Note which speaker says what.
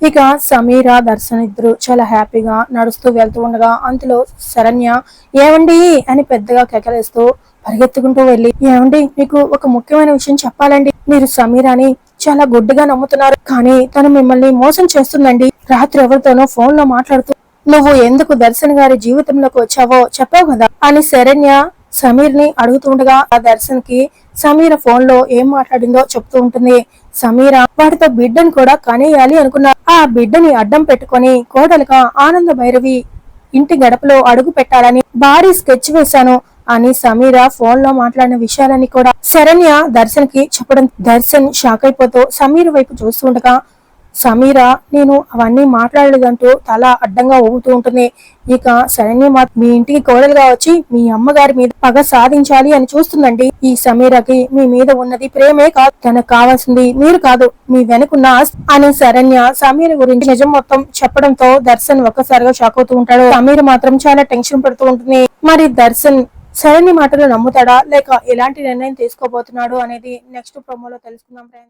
Speaker 1: ఇక సమీర దర్శన్ ఇద్దరు చాలా హ్యాపీగా నడుస్తూ వెళ్తూ ఉండగా అంతలో శరణ్య ఏమండి అని పెద్దగా కేకలేస్తూ పరిగెత్తుకుంటూ వెళ్ళి ఏమండి మీకు ఒక ముఖ్యమైన విషయం చెప్పాలండి. మీరు సమీరాని చాలా గుడ్డిగా నమ్ముతున్నారు. కానీ తను మిమ్మల్ని మోసం చేస్తుందండి. రాత్రి ఎవరితోనో ఫోన్లో మాట్లాడుతూ నువ్వు ఎందుకు దర్శన్ గారి జీవితంలోకి వచ్చావో చెప్పావు కదా? అని శరణ్య సమీర్ని అడుగుతుండగా ఆ దర్శన్కి సమీర ఫోన్లో ఏం మాట్లాడిందో చెప్తూ ఉంటుంది. సమీర వాటితో బిడ్డను కూడా కనేయాలి అనుకున్నారు. బిడ్డని అడ్డం పెట్టుకొని కోడలుగా ఆనంద భైరవి ఇంటి గడపలో అడుగు పెట్టాలని భారీ స్కెచ్ వేశాను అని సమీర ఫోన్లో మాట్లాడిన విషయాలని కూడా శరణ్య దర్శన్కి చెప్పడం దర్శన్ షాక్ అయిపోతూ సమీర్ వైపు చూస్తుండగా సమీర నేను అవన్నీ మాట్లాడలేదంటూ తల అడ్డంగా ఊగుతూ ఉంటుంది. ఇక శరణ్య మా మీ ఇంటికి కోడలుగా వచ్చి మీ అమ్మగారి మీద పగ సాధించాలి అని చూస్తుందండి ఈ సమీరకి. మీ మీద ఉన్నది ప్రేమే కాదు తనకు కావాల్సింది మీరు కాదు మీ వెనుకున్న అని శరణ్య సమీర గురించి నిజం మొత్తం చెప్పడంతో దర్శన్ ఒక్కసారిగా షాక్ అవుతూ ఉంటాడు. సమీర మాత్రం చాలా టెన్షన్ పడుతూ ఉంటుంది. మరి దర్శన్ శరణ్య మాటలు నమ్ముతాడా? లేక ఎలాంటి నిర్ణయం తీసుకోబోతున్నాడు అనేది నెక్స్ట్ ప్రోమోలో తెలుసుకుందాం ఫ్రెండ్స్.